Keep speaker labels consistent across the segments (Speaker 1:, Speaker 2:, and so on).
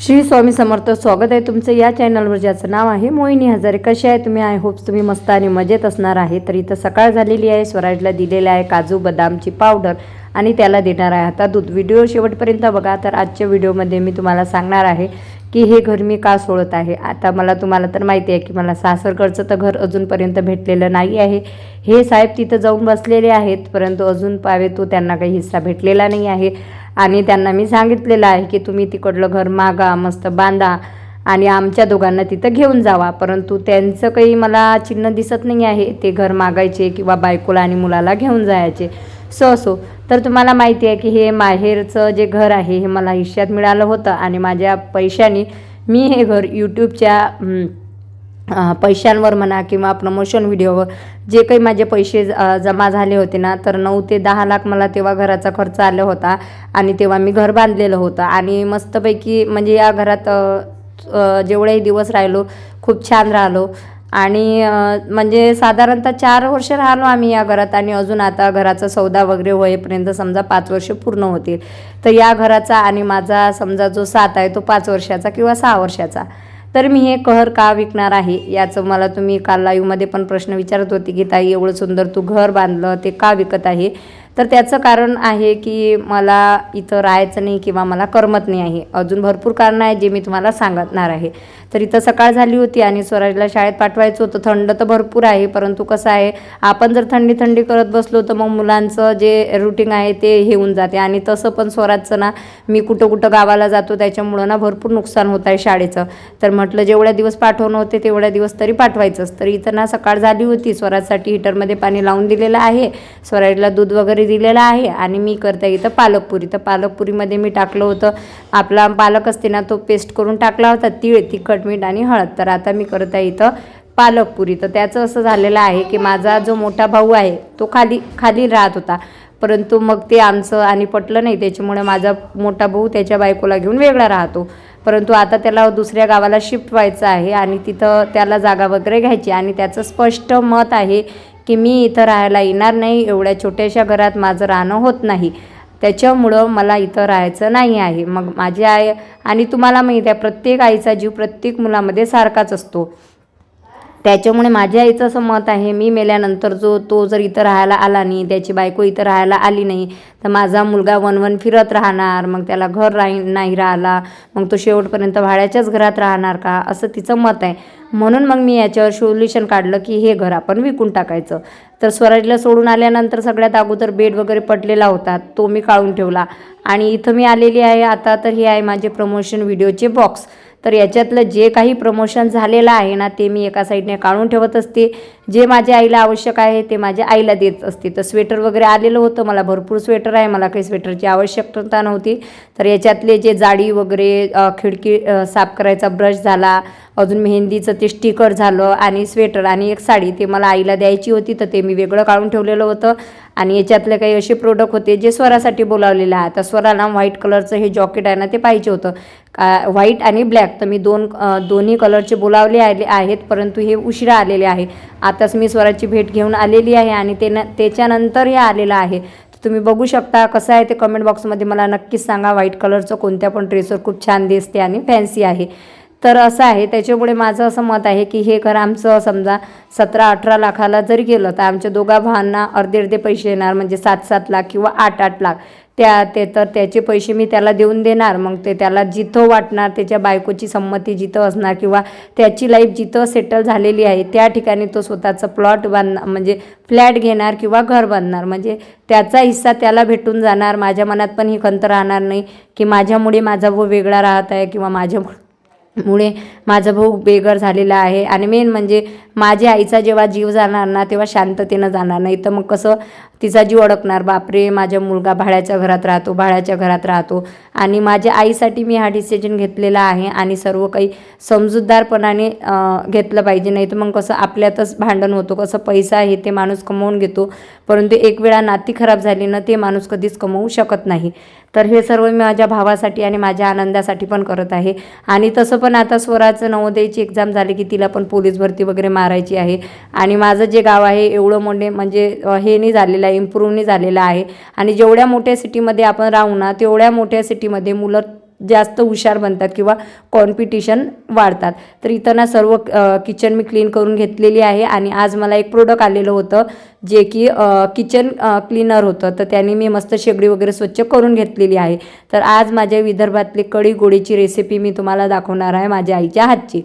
Speaker 1: श्री स्वामी समर्थ स्वागत आहे तुमचं या चॅनलवर ज्याचं नाव आहे मोहिनी हजारे. कसे आहे तुम्ही? आय होप्स तुम्ही मस्त आणि मजेत असणार आहे. तर इथं सकाळ झालेली आहे. स्वराजला दिलेलं आहे काजू बदामची पावडर आणि त्याला देणार आहे आता दूध. व्हिडिओ शेवटपर्यंत बघा. तर आजच्या व्हिडिओमध्ये मी तुम्हाला सांगणार आहे की हे घर मी का सोडत आहे? आता मला तुम्हाला तर माहिती आहे की मला सासरकडचं तर घर अजूनपर्यंत भेटलेलं नाही आहे. हे साहेब तिथं जाऊन बसलेले आहेत. परंतु अजून पावे तो त्यांना काही हिस्सा भेटलेला नाही आहे. आणि त्यांना मी सांगितलेलं आहे की तुम्ही तिकडलं घर मागा मस्त बांधा आणि आमच्या दोघांना तिथं घेऊन जावा. परंतु त्यांचं काही मला चिन्ह दिसत नाही आहे. ते घर मागायचे किंवा बायकोला आणि मुलाला घेऊन जायचे. सो असो तर तुम्हाला माहिती आहे की हे माहेरचं जे घर आहे हे मला हिश्यात मिळालं होतं आणि माझ्या पैशाने मी हे घर यूट्यूबच्या पैशांवर म्हणा किंवा प्रमोशन व्हिडिओवर जे काही माझे पैसे जमा झाले होते ना तर नऊ ते दहा लाख मला तेव्हा घराचा खर्च आला होता आणि तेव्हा मी घर बांधलेलं होतं. आणि मस्तपैकी म्हणजे या घरात जेवढेही दिवस राहिलो खूप छान राहिलो. आणि म्हणजे साधारणतः चार वर्ष राहिलो आम्ही या घरात आणि अजून आता घराचा सौदा वगैरे होईपर्यंत समजा पाच वर्ष पूर्ण होतील. तर या घराचा आणि माझा समजा जो सात आहे तो पाच वर्षाचा किंवा सहा वर्षाचा. तर मी हे कहर का विकणार आहे? याचं मला तुम्ही काल लाईव्हमध्ये पण प्रश्न विचारत होते की ताई एवढं सुंदर तू घर बांधलं ते का विकत आहे? तर त्याचं कारण आहे की मला इथं राहायचं नाही किंवा मला करमत नाही आहे. अजून भरपूर कारणं आहे जे मी तुम्हाला सांगणार आहे. तर इथं सकाळ झाली होती आणि स्वराजला शाळेत पाठवायचं होतं. थंड तर भरपूर आहे परंतु कसं आहे आपण जर थंडी थंडी करत बसलो तर मग मुलांचं जे रुटीन आहे ते हे होऊन जाते. आणि तसं पण स्वराजचं ना मी कुठं कुठं गावाला जातो त्याच्यामुळं ना भरपूर नुकसान होत आहे शाळेचं. तर म्हटलं जेवढ्या दिवस पाठवणं होते तेवढ्या दिवस तरी पाठवायचंच. तर इथं ना सकाळ झाली होती स्वराजसाठी हिटरमध्ये पाणी लावून दिलेलं आहे. स्वराजला दूध वगैरे दिलेलं आहे आणि मी करते इथं पालकपुरी. तर पालकपुरीमध्ये मी टाकलं होतं. आपला पालक असते ना तो पेस्ट करून टाकला होता तीळ तिखट मीठ आणि हळद. तर आता मी करत आहे इथं पालकपुरी. तर त्याचं असं झालेलं आहे की माझा जो मोठा भाऊ आहे तो खाली खाली राहत होता. परंतु मग ते आमचं आणि पटलं नाही. त्याच्यामुळे माझा मोठा भाऊ त्याच्या बायकोला घेऊन वेगळा राहतो. परंतु आता त्याला दुसऱ्या गावाला शिफ्ट व्हायचं आहे आणि तिथं त्याला जागा वगैरे घ्यायची आणि त्याचं स्पष्ट मत आहे की मी इथं राहायला येणार नाही एवढ्या छोट्याशा घरात माझं राहणं होत नाही. त्याच्यामुळं मला इथं राहायचं नाही आहे. मग माझी आई आणि तुम्हाला माहीत आहे प्रत्येक आईचा जीव प्रत्येक मुलामध्ये सारखाच असतो. त्याच्यामुळे माझ्या आईचं असं मत आहे मी मेल्यानंतर जो तो जर इथं राहायला आला नाही त्याची बायको इथं राहायला आली नाही तर माझा मुलगा वनवन फिरत राहणार मग त्याला घर राही नाही राहिला मग तो शेवटपर्यंत भाड्याच्याच घरात राहणार का? असं तिचं मत आहे. म्हणून मग मी याच्यावर सोल्युशन काढलं की हे घर आपण विकून टाकायचं. तर स्वराजला सोडून आल्यानंतर सगळ्यात अगोदर बेड वगैरे पडलेला होता तो मी काढून ठेवला. आणि इथं मी आलेली आहे आता तर हे आहे माझे प्रमोशन व्हिडिओचे बॉक्स तर याच्यातलं जे काही प्रमोशन झालेलं आहे ना ते मी एका साईडने काढून ठेवत असते. जे माझ्या आईला आवश्यक आहे ते माझ्या आईला देत असते. तर स्वेटर वगैरे आलेलं होतं मला भरपूर स्वेटर आहे मला काही स्वेटरची आवश्यकता नव्हती. तर याच्यातले जे जाडी वगैरे खिडकी साफ करायचा ब्रश झाला अजून मेहंदीचं ते स्टिकर झालं आणि स्वेटर आणि एक साडी ते मला आईला द्यायची होती तर ते मी वेगळं काढून ठेवलेलं होतं. आणि याच्यातले काही असे प्रोडक्ट होते जे स्वरासाठी बोलावलेलं आहे तर स्वराला व्हाईट कलरचं हे जॉकेट आहे ना ते पाहिजे होतं. का व्हाईट आणि ब्लॅक तर मी दोन दोन्ही कलरचे बोलावले आले आहेत परंतु हे उशिरा आलेले आहे. आता आताच मी स्वराची भेट घेऊन आलेली आहे आणि ते न त्याच्यानंतर हे आलेलं आहे. तुम्ही बघू शकता कसं आहे ते कमेंट बॉक्समध्ये मला नक्कीच सांगा. व्हाईट कलरचं कोणत्या पण ड्रेसवर खूप छान दिसते आणि फॅन्सी आहे. तर असं आहे त्याच्यामुळे माझं असं मत आहे की हे घर आमचं समजा सतरा अठरा लाखाला जरी गेलं तर आमच्या दोघा भावांना अर्धे अर्धे पैसे येणार म्हणजे सात सात लाख किंवा आठ आठ लाख. त्या ते तर त्याचे पैसे मी त्याला देऊन देणार. मग ते त्याला जिथं वाटणार त्याच्या बायकोची संमती जिथं असणार किंवा त्याची लाईफ जिथं सेटल झालेली आहे त्या ठिकाणी तो स्वतःचं प्लॉट बांधणार म्हणजे फ्लॅट घेणार किंवा घर बांधणार. म्हणजे त्याचा हिस्सा त्याला भेटून जाणार. माझ्या मनात पण ही खंत राहणार नाही की माझ्यामुळे माझा भाऊ वेगळा राहत आहे किंवा माझ्या मुळे माझा भाऊ बेघर झालेला आहे. आणि मेन म्हणजे माझ्या आईचा जेव्हा जीव जाणार ना तेव्हा शांततेनं जाणार नाही. तर मग कसं तिचा जीव अडकणार? बापरे माझा मुलगा भाड्याच्या घरात राहतो भाड्याच्या घरात राहतो. आणि माझ्या आईसाठी मी हा डिसिजन घेतलेला आहे. आणि सर्व काही समजूतदारपणाने घेतलं पाहिजे. नाही तर मग कसं आपल्यातच भांडण होतो. कसं पैसा आहे ते माणूस कमवून घेतो. परंतु एक वेळा नाती खराब झाली ना ते माणूस कधीच कमवू शकत नाही. तर हे सर्व मी माझ्या भावासाठी आणि माझ्या आनंदासाठी पण करत आहे. आणि तसं पण आता स्वराचं नवोदयची एक्झाम झाली की तिला पण पोलीस भरती वगैरे मारायची आहे. आणि माझं जे गाव आहे एवढं मोठे म्हणजे हे नाही झालेलं आहे इम्प्रूव्ह नाही झालेलं आहे. आणि जेवढ्या मोठ्या सिटीमध्ये आपण राहू ना तेवढ्या मोठ्या सिटीमध्ये मुलं जास्त हुशार बनतात किंवा कॉम्पिटिशन वाढतात. तर इथं ना सर्व किचन मी क्लीन करून घेतलेली आहे आणि आज मला एक प्रोडक्ट आलेलं होतं जे की किचन क्लीनर होतं. तर त्याने मी मस्त शेगडी वगैरे स्वच्छ करून घेतलेली आहे. तर आज माझ्या विदर्भातली कढी गोडीची रेसिपी मी तुम्हाला दाखवणार आहे माझ्या आईच्या हातची.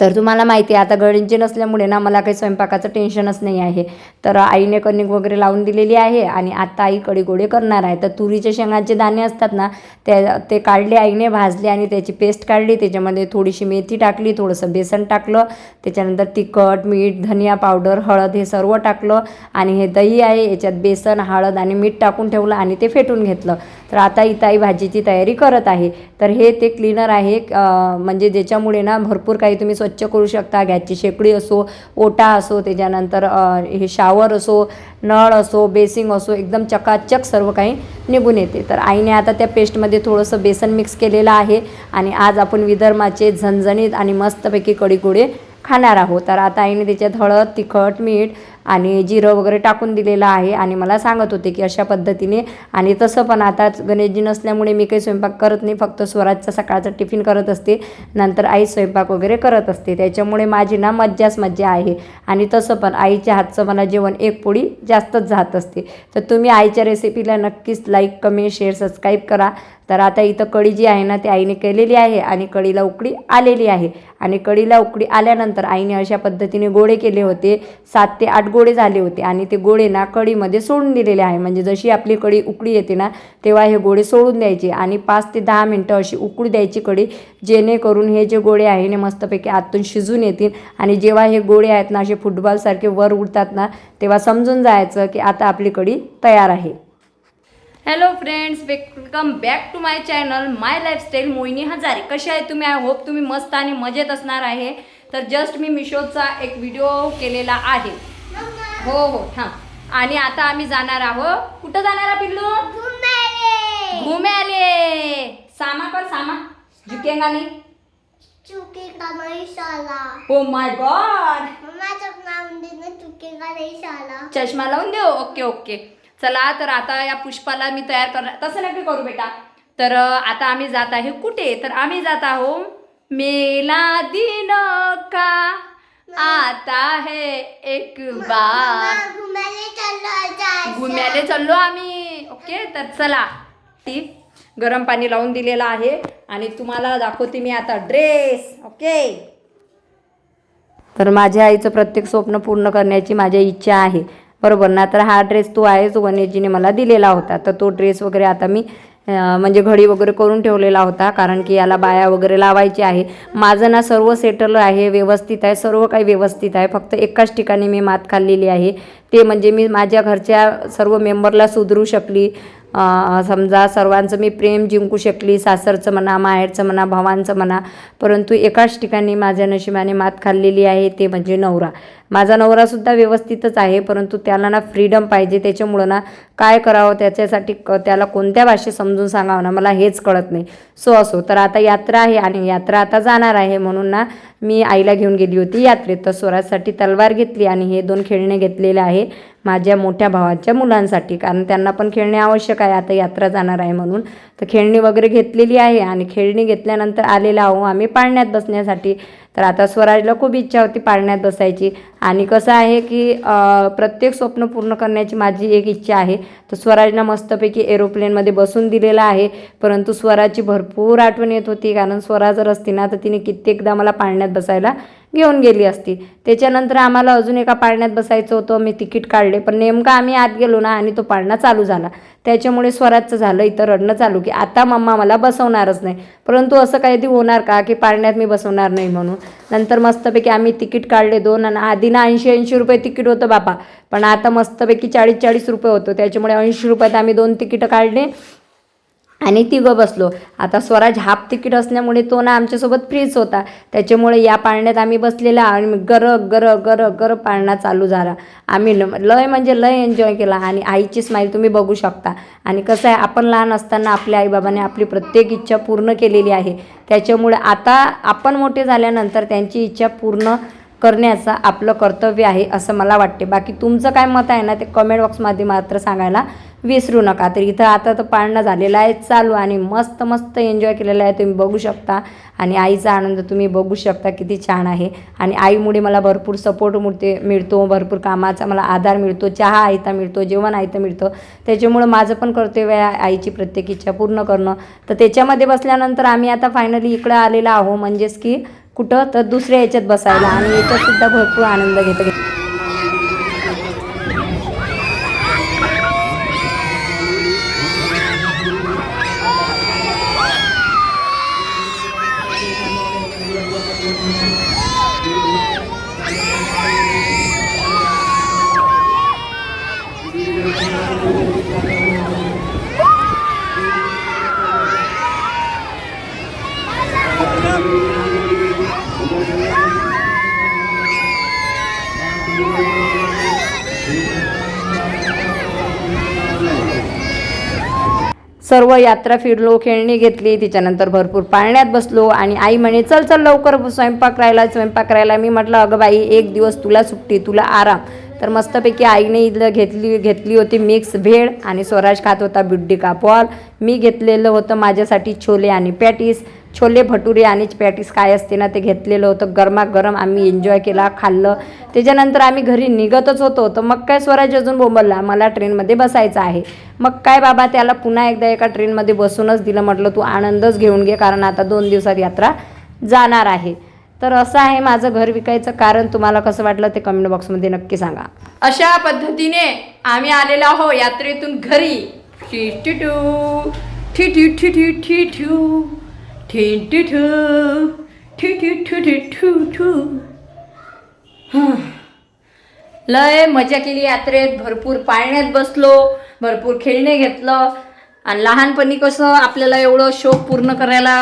Speaker 1: तर तुम्हाला माहिती आहे आता गडींची नसल्यामुळे ना मला काही स्वयंपाकाचं टेन्शनच नाही आहे. तर आईने कणिक वगैरे लावून दिलेली आहे आणि आता आई कडीगोडे करणार आहे. तर तुरीच्या शेंगाचे दाणे असतात ना ते ते काढले आईने भाजले आणि त्याची पेस्ट काढली. त्याच्यामध्ये थोडीशी मेथी टाकली थोडंसं बेसन टाकलं. त्याच्यानंतर तिखट मीठ धनिया पावडर हळद हे सर्व टाकलं आणि हे दही आहे. याच्यात बेसन हळद आणि मीठ टाकून ठेवलं आणि ते फेटून घेतलं. तर आता इथं आई भाजीची तयारी करत आहे. तर हे ते क्लीनर आहे. म्हणजे ज्याच्यामुळे ना भरपूर काही तुम्ही स्वच्छ करू शकता गॅसची शेकडी असो ओटा असो त्याच्यानंतर हे शावर असो नळ असो बेसिंग असो एकदम चकाचक सर्व काही निघून येते. तर आईने आता त्या पेस्टमध्ये थोडंसं बेसन मिक्स केलेलं आहे आणि आज आपण विदर्भाचे झणझणीत आणि मस्तपैकी कढीगोडे खाणार आहोत. तर आता आईने त्याच्यात हळद तिखट मीठ आणि जिरं वगैरे टाकून दिलेलं आहे. आणि मला सांगत होते की अशा पद्धतीने आणि तसं पण आता गणेशजी नसल्यामुळे मी काही स्वयंपाक करत नाही. फक्त स्वराजचा सकाळचा टिफिन करत असते. नंतर आई स्वयंपाक वगैरे करत असते. त्याच्यामुळे माझी ना मज्जाच मज्जा आहे. आणि तसं पण आईच्या हातचं मला जेवण एक पोळी जास्तच जात असते. तर तुम्ही आईच्या रेसिपीला नक्कीच लाईक कमेंट शेअर सबस्क्राईब करा. तर आता इथं कढी जी आहे ना ती आईने केलेली आहे आणि कळीला उकडी आलेली आहे. आणि कळीला उकडी आल्यानंतर आईने अशा पद्धतीने गोळे केले होते. सात ते आठ गोळे झाले होते आणि ते गोळे ना कडीमध्ये सोडून दिलेले आहे. म्हणजे जशी आपली कडी उकडी येते ना तेव्हा हे गोळे सोडून द्यायचे आणि पाच ते दहा मिनटं अशी उकळी द्यायची कढी जेणेकरून हे जे गोळे आहे ने मस्तपैकी आतून शिजून येतील. आणि जेव्हा हे गोळे आहेत ना असे फुटबॉलसारखे वर उडतात ना तेव्हा समजून जायचं की आता आपली कढी तयार आहे. Hello friends welcome back to my channel my lifestyle Mohini Hazare. कसे आहे तुम्ही? आय होप तुम्ही मस्त आणि मजेत असणार आहे. तर जस्ट मी मिशोचा एक व्हिडिओ केलेला आहे. हो हो थांब. आणि आता आम्ही जाणार आहोत. कुठं जाणार आहे पिल्लू? घुमे आले सामा कर सामा. झुकेगा नाही
Speaker 2: चुकेगा नहीं साला
Speaker 1: हो माय गॉड चष्मा लावून देऊ? ओके ओके चला तर आता या पुष्पाला मी तयार करणार. तसं नक्की करू बेटा. तर आता आम्ही जात आहे कुठे? तर आम्ही जात आहो मेला दिन का? आता है एक बार.
Speaker 2: चाललो
Speaker 1: घुम्याले चाललो आम्ही. ओके तर चला. ती गरम पाणी लावून दिलेलं आहे आणि तुम्हाला दाखवते मी आता ड्रेस. ओके. तर माझ्या आईचं प्रत्येक स्वप्न पूर्ण करण्याची माझी इच्छा आहे. बरोबर. ना तर हा ड्रेस तो आहे जो गणेशजीने मला दिलेला होता. तर तो ड्रेस वगैरे आता मी म्हणजे घडी वगैरे करून ठेवलेला होता. कारण की याला बाया वगैरे लावायची आहे. माझं ना सर्व सेटल आहे व्यवस्थित आहे सर्व काही व्यवस्थित आहे. फक्त एकाच ठिकाणी मी मात खाल्लेली आहे. ते म्हणजे मी माझ्या घरच्या सर्व मेंबरला सुधरू शकली. समजा सर्वांचं मी प्रेम जिंकू शकली सासरचं म्हणा माहेरचं म्हणा भावांचं म्हणा परंतु एकाच ठिकाणी माझ्या नशिबाने मात खाल्लेली आहे ते म्हणजे नवरा. माझा नवरासुद्धा व्यवस्थितच आहे परंतु त्याला ना फ्रीडम पाहिजे त्याच्यामुळं ना काय करावं त्याच्यासाठी क त्याला कोणत्या भाषेत समजून सांगावं ना? मला हेच कळत नाही. सो असो. तर आता यात्रा आहे आणि यात्रा आता जाणार आहे म्हणून ना मी आईला घेऊन गेली होती यात्रेत. तर स्वराजसाठी तलवार घेतली आणि हे दोन खेळणे घेतलेले आहे माझ्या मोठ्या भावाच्या मुलांसाठी. कारण त्यांना पण खेळणे आवश्यक आहे. आता यात्रा जाणार आहे म्हणून. तर खेळणी वगैरे घेतलेली आहे आणि खेळणी घेतल्यानंतर आलेला आहो आम्ही पाळण्यात बसण्यासाठी. तर आता स्वराजला खूप इच्छा होती पाळण्यात बसायची. आणि कसं आहे की प्रत्येक स्वप्न पूर्ण करण्याची माझी एक इच्छा आहे. तर स्वराजनं मस्तपैकी एरोप्लेनमध्ये बसून दिलेला आहे. परंतु स्वराची भरपूर आठवण येत होती. कारण स्वरा जर असती ना तर तिने कित्येकदा मला पाळण्यात बसायला घेऊन गेली असती. त्याच्यानंतर आम्हाला अजून एका पाळण्यात बसायचं होतं. मी तिकीट काढले. पण नेमकं आम्ही आत गेलो ना आणि तो पाळणा चालू झाला. त्याच्यामुळे स्वराजचं झालं इथं रडणं चालू की आता मम्मा मला बसवणारच नाही. परंतु असं काहीतरी होणार का की पाळण्यात मी बसवणार नाही म्हणून? नंतर मस्तपैकी आम्ही तिकीट काढले दोन आणि आधी ना ऐंशी ऐंशी रुपये तिकीट होतं बापा पण आता मस्तपैकी चाळीस चाळीस रुपये होतं. त्याच्यामुळे ऐंशी रुपयात आम्ही दोन तिकीटं काढले. आणि तिघं बसलो. आता स्वराज हाफ तिकीट असल्यामुळे तो ना आमच्यासोबत फ्रीच होता. त्याच्यामुळे या पाळण्यात आम्ही बसलेला आणि गर गर गर गर पाळणा चालू झाला. आम्ही लय म्हणजे लय एन्जॉय केला आणि आईची स्माईल तुम्ही बघू शकता. आणि कसं आहे आपण लहान असताना आपल्या आईबाबाने आपली प्रत्येक इच्छा पूर्ण केलेली आहे. त्याच्यामुळे आता आपण मोठे झाल्यानंतर त्यांची इच्छा पूर्ण करण्याचं आपलं कर्तव्य आहे असं मला वाटते. बाकी तुमचं काय मत आहे ना ते कमेंट बॉक्समध्ये मात्र सांगायला. विसरू नका. तर इथं आता तर पाळणं झालेलं आहे चालू आणि मस्त मस्त एन्जॉय केलेलं आहे. तुम्ही बघू शकता. आणि आईचा आनंद तुम्ही बघू शकता किती छान आहे. आणि आईमुळे मला भरपूर सपोर्ट मिळते मिळतो भरपूर कामाचा मला आधार मिळतो चहा आयता मिळतो जेवण आयता मिळतं. त्याच्यामुळं माझं पण कर्तव्य आहे आईची प्रत्येक इच्छा पूर्ण करणं. तर त्याच्यामध्ये बसल्यानंतर आम्ही आता फायनली इकडं आलेलो आहो. म्हणजेच की कुठं? तर दुसऱ्या याच्यात बसायला. आणि याच्यातसुद्धा भरपूर आनंद घेतो सर्व यात्रा फिरलो खेळणी घेतली त्याच्यानंतर भरपूर पाळण्यात बसलो आणि आई म्हणे चल चल लवकर स्वयंपाक राहिला स्वयंपाक राहिला. मी म्हटलं अगं बाई एक दिवस तुला सुट्टी तुला आराम. तर मस्तपैकी आईने इथलं घेतली घेतली होती मिक्स भेळ आणि स्वराज खात होता बिड्डी कापॉल मी घेतलेलं होतं माझ्यासाठी छोले आणि पॅटीस. छोले भटुरे आणि पॅटीस काय असते ना ते घेतलेलं होतं. गरमागरम आम्ही एन्जॉय केला खाल्लं. त्याच्यानंतर आम्ही घरी निघतच होतो. तर मग काय स्वराज अजून बोंबलला? मला ट्रेनमध्ये बसायचं आहे. मग काय बाबा त्याला पुन्हा एकदा एका ट्रेनमध्ये बसूनच दिलं. म्हटलं तू आनंदच घेऊन घे कारण आता दोन दिवसात यात्रा जाणार आहे. तर असं आहे माझं घर विकायचं कारण. तुम्हाला कसं वाटलं ते कमेंट बॉक्समध्ये नक्की सांगा. अशा पद्धतीने आम्ही आलेलो आहो यात्रेतून घरी. टी टी टू ठी. टी टी ठू ठी ठू ठी ठू ठी ठू ठू लय मजा केली यात्रेत. भरपूर पाळण्यात बसलो भरपूर खेळणे घेतलं. आणि लहानपणी कसं आपल्याला एवढं शौक पूर्ण करायला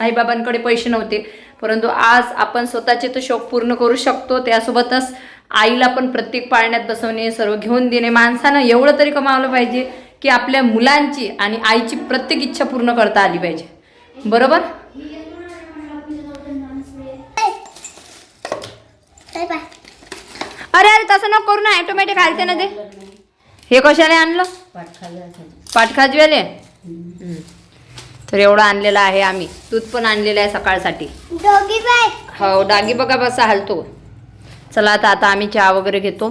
Speaker 1: आईबाबांकडे पैसे नव्हते. परंतु आज आपण स्वतःचे तो शौक पूर्ण करू शकतो. त्यासोबतच आईला पण प्रत्येक पाळण्यात बसवणे सर्व घेऊन देणे माणसानं एवढं तरी कमावलं पाहिजे की आपल्या मुलांची आणि आईची प्रत्येक इच्छा पूर्ण करता आली पाहिजे. बरोबर? अरे अरे तसं नको करू ना. ऑटोमॅटिक घालते ना ते. हे कशाला आणलं? पाटखाजवेले तर एवढं आणलेलं आहे आम्ही. दूध पण आणलेलं आहे सकाळसाठी. हो डागी बघा बसा हलतो. चला आता आता आम्ही चहा वगैरे घेतो.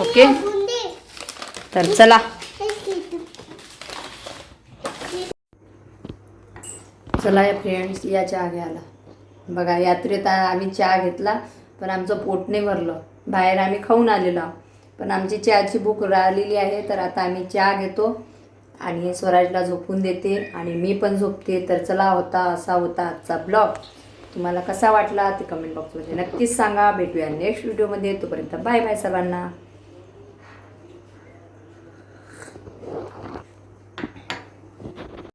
Speaker 1: ओके? तर चला. चला या फ्रेंड्स या चहा घ्यायला. बघा यात्रेत आम्ही चहा घेतला पण आमचं पोट नाही भरलं. बाहेर आम्ही खाऊन आलेलो आहोत. पण आमची चहाची भूक राहिलेली आहे तर आता आम्ही चहा घेतो आणि स्वराजला झोपून देते आणि मी पण झोपते. तर चला होता असा होता आजचा ब्लॉग तुम्हाला कसा वाटला ते कमेंट बॉक्समध्ये नक्कीच सांगा. भेटूया नेक्स्ट व्हिडिओमध्ये तोपर्यंत बाय बाय सर्वांना